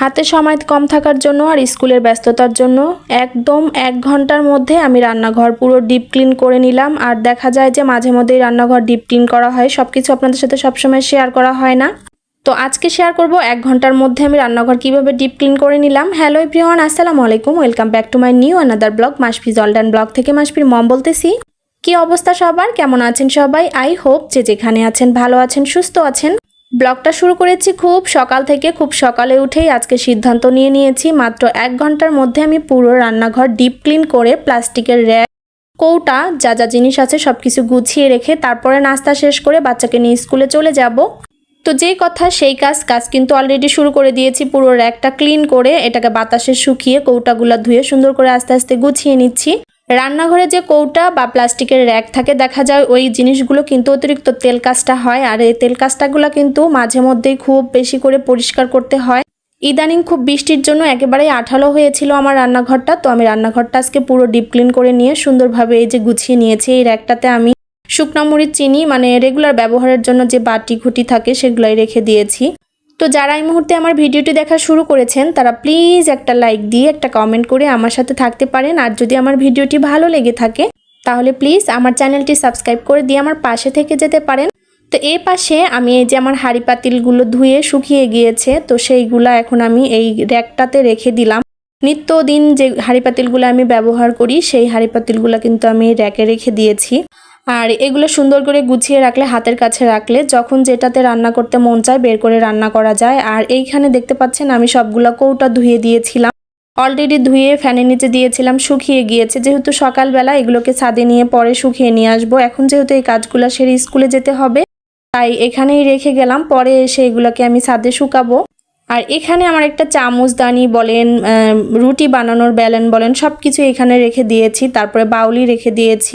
হাতে সময় কম থাকার জন্য আর স্কুলের ব্যস্ততার জন্য একদম এক ঘণ্টার মধ্যে আমি রান্নাঘর পুরো ডিপ ক্লিন করে নিলাম। আর দেখা যায় যে মাঝে মধ্যেই রান্নাঘর ডিপ ক্লিন করা হয়। সব কিছু আপনাদের সাথে সবসময় শেয়ার করা হয় না। তো আজকে শেয়ার করব এক ঘণ্টার মধ্যে আমি রান্নাঘর কীভাবে ডিপ ক্লিন করে নিলাম। হ্যালো এভরিওয়ান আসসালামু আলাইকুম। Welcome back to my new another vlog Masfi জলডান blog থেকে মাসফির মম বলতেছি। কি অবস্থা সবার? কেমন আছেন সবাই? আই হোপ যে যেখানে আছেন, ভালো আছেন, সুস্থ আছেন। ব্লগটা শুরু করেছি খুব সকাল থেকে, খুব সকালে উঠেই আজকে সিদ্ধান্ত নিয়ে নিয়েছি। মাত্র এক ঘণ্টার মধ্যে আমি পুরো রান্নাঘর ডিপ ক্লিন করে প্লাস্টিকের র্যাক কৌটা, যা যা জিনিস আছে সব কিছু গুছিয়ে রেখে তারপরে নাস্তা শেষ করে বাচ্চাকে নিয়ে স্কুলে চলে যাব। তো যেই কথা সেই কাজ কাজ কিন্তু অলরেডি শুরু করে দিয়েছি। পুরো র্যাকটা ক্লিন করে এটাকে বাতাসে শুকিয়ে কৌটাগুলো ধুয়ে সুন্দর করে আস্তে আস্তে গুছিয়ে নিচ্ছি। রান্নাঘরে যে কৌটা বা প্লাস্টিকের র্যাক থাকে, দেখা যায় ওই জিনিসগুলো কিন্তু অতিরিক্ত তেল কাজটা হয় আর এই তেল কাজটাগুলো কিন্তু মাঝে মধ্যেই খুব বেশি করে পরিষ্কার করতে হয়। ইদানিং খুব বৃষ্টির জন্য একেবারেই আঠালো হয়েছিল আমার রান্নাঘরটা, তো আমি রান্নাঘরটা আজকে পুরো ডিপ ক্লিন করে নিয়ে সুন্দরভাবে এই যে গুছিয়ে নিয়েছি। এই র্যাকটাতে আমি শুকনো চিনি মানে রেগুলার ব্যবহারের জন্য যে বাটি ঘুটি থাকে, সেগুলাই রেখে দিয়েছি। তো যারা এই মুহূর্তে আমার ভিডিওটি দেখা শুরু করেছেন, তারা প্লিজ একটা লাইক দিয়ে একটা কমেন্ট করে আমার সাথে থাকতে পারেন। আর যদি আমার ভিডিওটি ভালো লেগে থাকে, তাহলে প্লিজ আমার চ্যানেলটি সাবস্ক্রাইব করে দিয়ে আমার পাশে থেকে যেতে পারেন। তো এই পাশে আমি এই যে আমার হাঁড়ি পাতিলগুলো ধুয়ে শুকিয়ে গিয়েছে, তো সেইগুলো এখন আমি এই র্যাকটাতে রেখে দিলাম। নিত্যদিন যে হাঁড়ি পাতিলগুলো আমি ব্যবহার করি, সেই হাঁড়ি পাতিলগুলো কিন্তু আমি র্যাকে রেখে দিয়েছি। আর এগুলো সুন্দর করে গুছিয়ে রাখলে, হাতের কাছে রাখলে, যখন যেটাতে রান্না করতে মন চায় বের করে রান্না করা যায়। আর এইখানে দেখতে পাচ্ছেন, আমি সবগুলো কৌটা ধুয়ে দিয়েছিলাম। অলরেডি ধুয়ে ফ্যানের নিচে দিয়েছিলাম, শুকিয়ে গিয়েছে। যেহেতু সকালবেলা এগুলোকে ছাদে নিয়ে পরে শুকিয়ে নিয়ে আসব। এখন যেহেতু এই কাজগুলো সেরে স্কুলে যেতে হবে, তাই এখানেই রেখে গেলাম। পরে এসে এগুলোকে আমি ছাদে শুকাবো। আর এখানে আমার একটা চামচদানি বলেন রুটি বানানোর ব্যালেন বলেন সব কিছু এখানে রেখে দিয়েছি। তারপরে বাউলি রেখে দিয়েছি।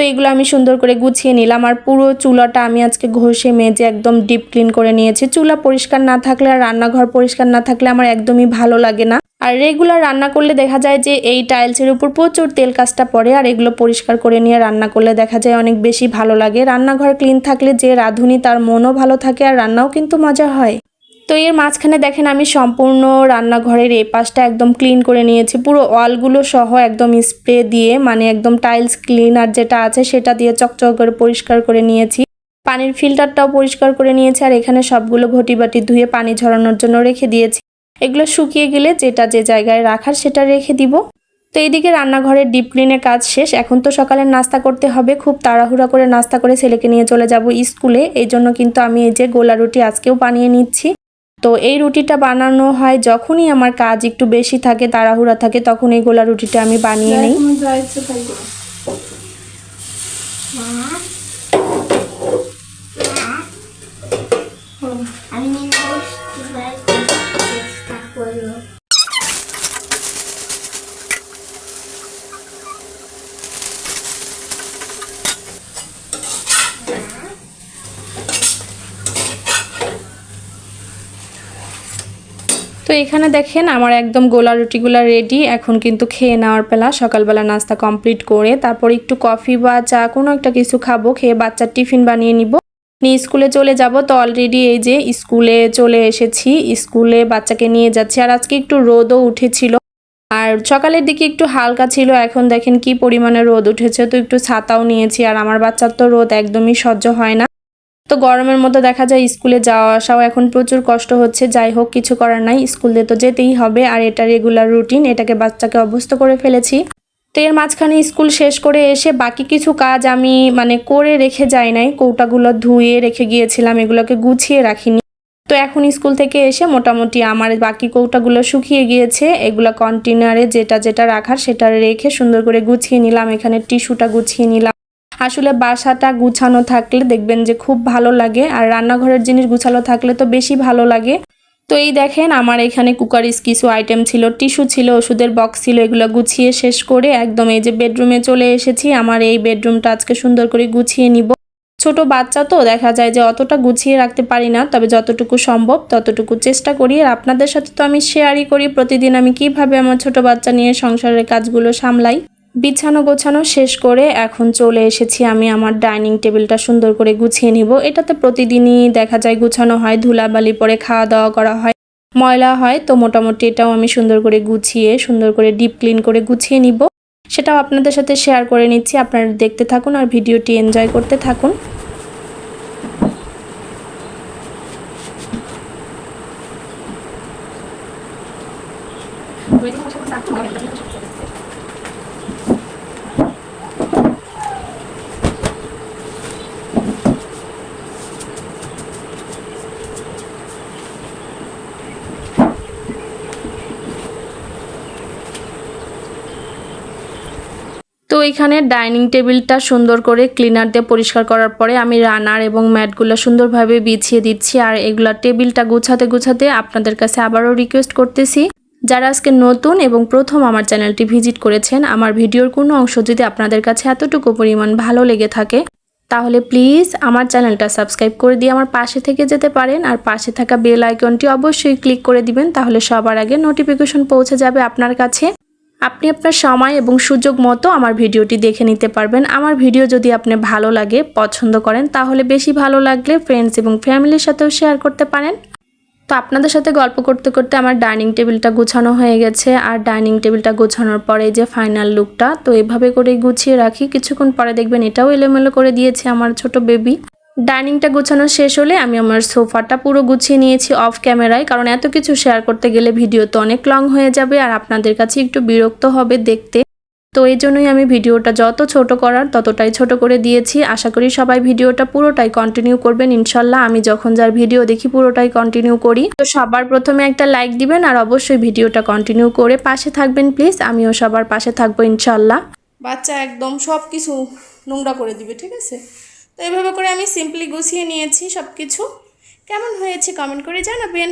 তো এগুলো আমি সুন্দর করে গুছিয়ে নিলাম আর পুরো চুলাটা আমি আজকে ঘষে মেজে একদম ডিপ ক্লিন করে নিয়েছি। চুলা পরিষ্কার না থাকলে আর রান্নাঘর পরিষ্কার না থাকলে আমার একদমই ভালো লাগে না। আর রেগুলার রান্না করলে দেখা যায় যে এই টাইলসের উপর প্রচুর তেল কাজটা পড়ে আর এগুলো পরিষ্কার করে নিয়ে রান্না করলে দেখা যায় অনেক বেশি ভালো লাগে। রান্নাঘর ক্লিন থাকলে যে রাঁধুনি তার মনও ভালো থাকে আর রান্নাও কিন্তু মজা হয়। তো এর মাঝখানে দেখেন আমি সম্পূর্ণ রান্নাঘরের এই পাশটা একদম ক্লিন করে নিয়েছি। পুরো ওয়ালগুলো সহ একদম স্প্রে দিয়ে মানে একদম টাইলস ক্লিনার যেটা আছে সেটা দিয়ে চকচক করে পরিষ্কার করে নিয়েছি। পানির ফিল্টারটাও পরিষ্কার করে নিয়েছি আর এখানে সবগুলো ঘটি বাটি ধুয়ে পানি ঝরানোর জন্য রেখে দিয়েছি। এগুলো শুকিয়ে গেলে যেটা যে জায়গায় রাখার সেটা রেখে দিব। তো এইদিকে রান্নাঘরের ডিপ ক্লিনের কাজ শেষ। এখন তো সকালের নাস্তা করতে হবে। খুব তাড়াহুড়া করে নাস্তা করে ছেলেকে নিয়ে চলে যাব স্কুলে। এই জন্য কিন্তু আমি এই যে গোলা রুটি আজকেও বানিয়ে নিচ্ছি। তো এই রুটিটা বানানো হয় যখনই আমার কাজ একটু বেশি থাকে তাড়াহুড়া থাকে তখন এই গোলা রুটিটা আমি বানিয়ে নিই। আমি এখানে দেখেন আমার একদম গোলা রুটিগুলো রেডি এখন কিন্তু খেয়ে নেওয়ার পেলা সকালবেলা নাস্তা কমপ্লিট করে তারপর একটু কফি বা চা, কোনো একটা কিছু খাব, খেয়ে বাচ্চার টিফিন বানিয়ে নিব। নিয়ে স্কুলে চলে যাব। তো অলরেডি এই যে স্কুলে চলে এসেছি, স্কুলে বাচ্চাকে নিয়ে যাচ্ছি। আর আজকে একটু রোদও উঠেছিল। আর সকালের দিকে একটু হালকা ছিল, এখন দেখেন কি পরিমাণে রোদ উঠেছে। তো একটু ছাতাও নিয়েছি। আর আমার বাচ্চার তো রোদ একদমই সহ্য হয় না। তো গরমের মধ্যে দেখা যায় স্কুলে যাওয়া আসাও এখন প্রচুর কষ্ট হচ্ছে। যাই হোক, কিছু করার নাই। স্কুলে তো যেতেই হবে। আর এটা রেগুলার রুটিন এটাকে বাচ্চাকে অভ্যস্ত করে ফেলেছি। তো এর মাঝখানে স্কুল শেষ করে এসে বাকি কিছু কাজ আমি মানে করে রেখে যাই নাই। কৌটাগুলো ধুয়ে রেখে গিয়েছিলাম। এগুলোকে গুছিয়ে রাখিনি। তো এখন স্কুল থেকে এসে মোটামুটি আমার বাকি কৌটাগুলো শুকিয়ে গিয়েছে। এগুলো কন্টেনারে যেটা যেটা রাখার সেটা রেখে সুন্দর করে গুছিয়ে নিলাম। এখানে টিস্যুটা গুছিয়ে নিলাম। আসলে বাসাটা গুছানো থাকলে দেখবেন যে খুব ভালো লাগে, আর রান্নাঘরের জিনিস গুছানো থাকলে তো বেশি ভালো লাগে। তো এই দেখেন আমার এখানে কুকারিস কিছু আইটেম ছিল, টিস্যু ছিল, ওষুধের বক্স ছিল, এগুলো গুছিয়ে শেষ করে একদম এই যে বেডরুমে চলে এসেছি। আমার এই বেডরুমটা আজকে সুন্দর করে গুছিয়ে নিব। ছোট বাচ্চা তো, দেখা যায় যে অতটা গুছিয়ে রাখতে পারি না, তবে যতটুকু সম্ভব ততটুকু চেষ্টা করি। আর আপনাদের সাথে তো আমি শেয়ারই করি প্রতিদিন আমি কীভাবে আমার ছোট বাচ্চা নিয়ে সংসারের কাজগুলো সামলাই। বিছানো গোছানো শেষ করে এখন চলে এসেছি আমি আমার ডাইনিং টেবিলটা সুন্দর করে গুছিয়ে নিব। এটাতে প্রতিদিনই দেখা যায় গুছানো হয়, ধুলাবালি পরে খাওয়া দাওয়া করা হয়, ময়লা হয়, তো মোটামুটি এটাও আমি সুন্দর করে গুছিয়ে, সুন্দর করে ডিপ ক্লিন করে গুছিয়ে নিব। সেটাও আপনাদের সাথে শেয়ার করে নিচ্ছি, আপনারা দেখতে থাকুন আর ভিডিওটি এনজয় করতে থাকুন তো এখানে ডাইনিং টেবিলটা সুন্দর করে ক্লিনার দিয়ে পরিষ্কার করার পরে আমি রানার এবং ম্যাটগুলো সুন্দরভাবে বিছিয়ে দিচ্ছি। আর এগুলা টেবিলটা গুছাতে গুছাতে আপনাদের কাছে আবারও রিকোয়েস্ট করতেছি। যারা আজকে নতুন এবং প্রথম আমার চ্যানেলটি ভিজিট করেছেন, আমার ভিডিওর কোনো অংশ যদি আপনাদের কাছে এতটুকু পরিমাণ ভালো লেগে থাকে, তাহলে প্লিজ আমার চ্যানেলটা সাবস্ক্রাইব করে দিয়ে আমার পাশে থেকে যেতে পারেন। আর পাশে থাকা বেল আইকনটি অবশ্যই ক্লিক করে দিবেন, তাহলে সবার আগে নোটিফিকেশন পৌঁছে যাবে আপনার কাছে। আপনি আপনার সময় এবং সুযোগ মতো আমার ভিডিওটি দেখে নিতে পারবেন। আমার ভিডিও যদি আপনি ভালো লাগে, পছন্দ করেন, তাহলে বেশি ভালো লাগলে ফ্রেন্ডস এবং ফ্যামিলির সাথেও শেয়ার করতে পারেন। তো আপনাদের সাথে গল্প করতে করতে আমার ডাইনিং টেবিলটা গোছানো হয়ে গেছে। আর ডাইনিং টেবিলটা গোছানোর পরে যে ফাইনাল লুকটা তো এভাবে করে গুছিয়ে রাখি। কিছুক্ষণ পরে দেখবেন এটাও এলোমেলো করে দিয়েছে আমার ছোট বেবি ডাইনিংটা গোছানো শেষ হলে আমি আমার সোফাটা পুরো গুছিয়ে নিয়েছি অফ ক্যামেরায়, কারণ এত কিছু শেয়ার করতে গেলে ভিডিও তো অনেক লং হয়ে যাবে আর আপনাদের কাছে একটু বিরক্ত হবে দেখতে। তো এই জন্যই আমি ভিডিওটা যত ছোট করার ততটাই ছোট করে দিয়েছি। আশা করি সবাই ভিডিওটা পুরোটাই কন্টিনিউ করবেন, ইনশাল্লাহ আমি যখন যার ভিডিও দেখি পুরোটাই কন্টিনিউ করি। তো সবার প্রথমে একটা লাইক দিবেন আর অবশ্যই ভিডিওটা কন্টিনিউ করে পাশে থাকবেন প্লিজ আমিও সবার পাশে থাকব ইনশাল্লাহ। বাচ্চা একদম সব কিছু নোংরা করে দিবে, ঠিক আছে? তো এইভাবে করে আমি সিম্পলি গুছিয়ে নিয়েছি সব কিছু কেমন হয়েছে কমেন্ট করে জানাবেন।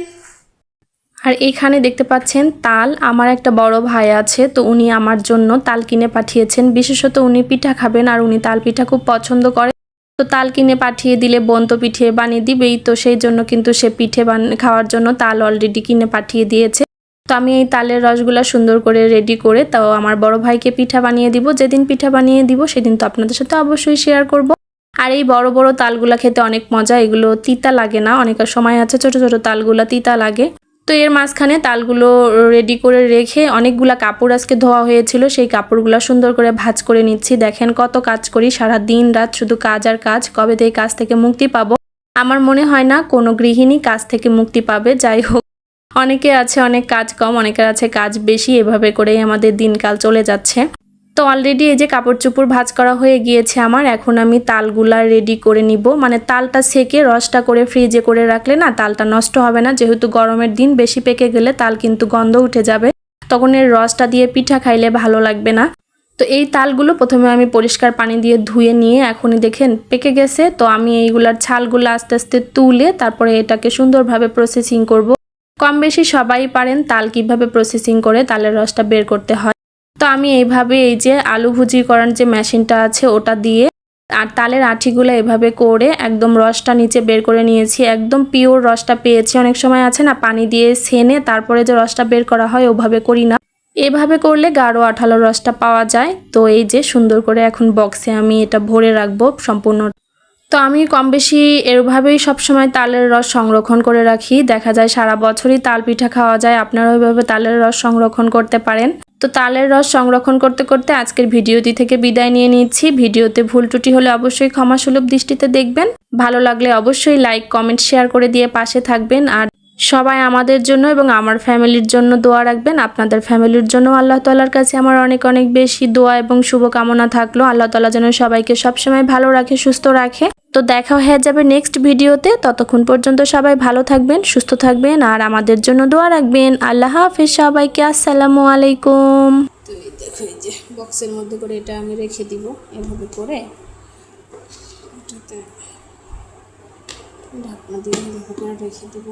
আর এখানে দেখতে পাচ্ছেন তাল, আমার একটা বড় ভাই আছে, তো উনি আমার জন্য তাল কিনে পাঠিয়েছেন। বিশেষত উনি পিঠা খাবেন আর উনি তাল পিঠা খুব পছন্দ করে। তো তাল কিনে পাঠিয়ে দিলে বন্ত পিঠে বানিয়ে দিবেই, তো সেই জন্য কিন্তু সে পিঠে বান, খাওয়ার জন্য তাল অলরেডি কিনে পাঠিয়ে দিয়েছে। তো আমি এই তালের রসগুলা সুন্দর করে রেডি করে তাও আমার বড় ভাইকে পিঠা বানিয়ে দিব। যেদিন পিঠা বানিয়ে দিব, সেদিন তো আপনাদের সাথে অবশ্যই শেয়ার করব। আর এই বড় বড় তালগুলা খেতে অনেক মজা, এগুলো তিতা লাগে না, অনেকের সময় আছে ছোট ছোট তালগুলা তিতা লাগে। তো এর মাঝখানে তালগুলো রেডি করে রেখে অনেকগুলা কাপড় আজকে ধোয়া হয়েছিল, সেই কাপড়গুলো সুন্দর করে ভাজ করে নিচ্ছি। দেখেন কত কাজ করি সারা দিন রাত, শুধু কাজ আর কাজ, কবে থেকে কাজ থেকে মুক্তি পাবো। আমার মনে হয় না কোনো গৃহিণী কাজ থেকে মুক্তি পাবে, যাই হোক। অনেকে আছে অনেক কাজ কম, অনেকের আছে কাজ বেশি, এভাবে করেই আমাদের দিনকাল চলে যাচ্ছে। তো অলরেডি এই যে কাপড় চোপড় ভাজ করা হয়ে গিয়েছে আমার, এখন আমি তালগুলা রেডি করে নিব। মানে তালটা সেকে রসটা করে ফ্রিজে করে রাখলে না তালটা নষ্ট হবে না, যেহেতু গরমের দিন বেশি পেকে গেলে তাল কিন্তু গন্ধ উঠে যাবে। তখন এর রসটা দিয়ে পিঠা খাইলে ভালো লাগবে না। তো এই তালগুলো প্রথমে আমি পরিষ্কার পানি দিয়ে ধুয়ে নিয়ে এখনই দেখেন পেকে গেছে। তো আমি এইগুলার ছালগুলো আস্তে আস্তে তুলে তারপরে এটাকে সুন্দরভাবে প্রসেসিং করব। কম বেশি সবাই পারেন তাল কীভাবে প্রসেসিং করে তালের রসটা বের করতে হয়। তো আমি এইভাবে এই যে আলু ভুজি করার যে মেশিনটা আছে ওটা দিয়ে আর তালের আঠিগুলো এভাবে করে একদম রসটা নিচে বের করে নিয়েছি। একদম পিওর রসটা পেয়েছি। অনেক সময় আছে না, পানি দিয়ে সেনে তারপরে যে রসটা বের করা হয় ওভাবে করি না। এভাবে করলে গাঢ় আঠালো রসটা পাওয়া যায়। তো এই যে সুন্দর করে এখন বক্সে আমি এটা ভরে রাখব সম্পূর্ণ। তো আমি কম বেশি এরভাবেই সবসময় তালের রস সংরক্ষণ করে রাখি। দেখা যায় সারা বছরই তাল পিঠা খাওয়া যায়। আপনারা ওইভাবে তালের রস সংরক্ষণ করতে পারেন। তো তালের রস সংরক্ষণ করতে করতে আজকের ভিডিওটি থেকে বিদায় নিয়ে নিচ্ছি। ভিডিওতে ভুল ত্রুটি হলে অবশ্যই ক্ষমাসুলভ দৃষ্টিতে দেখবেন। ভালো লাগলে অবশ্যই লাইক কমেন্ট শেয়ার করে দিয়ে পাশে থাকবেন। আর সবাই আমাদের জন্য এবং আমার ফ্যামিলির জন্য দোয়া রাখবেন। আপনাদের ফ্যামিলির জন্য আল্লাহ তালার কাছে আমার অনেক অনেক বেশি দোয়া এবং শুভকামনা থাকল। আল্লাহ তালা যেন সবাইকে সবসময় ভালো রাখে, সুস্থ রাখে। তো দেখা হয়ে যাবে নেক্সট ভিডিওতে। ততক্ষণ পর্যন্ত সবাই ভালো থাকবেন, সুস্থ থাকবেন আর আমাদের জন্য দোয়া রাখবেন। আল্লাহ হাফিজ, সবাইকে আসসালামু আলাইকুম। বক্সের মধ্যে করে এটা আমি রেখে দিব এভাবে করে। ঢাকনা দিয়ে করে রেখে দিব।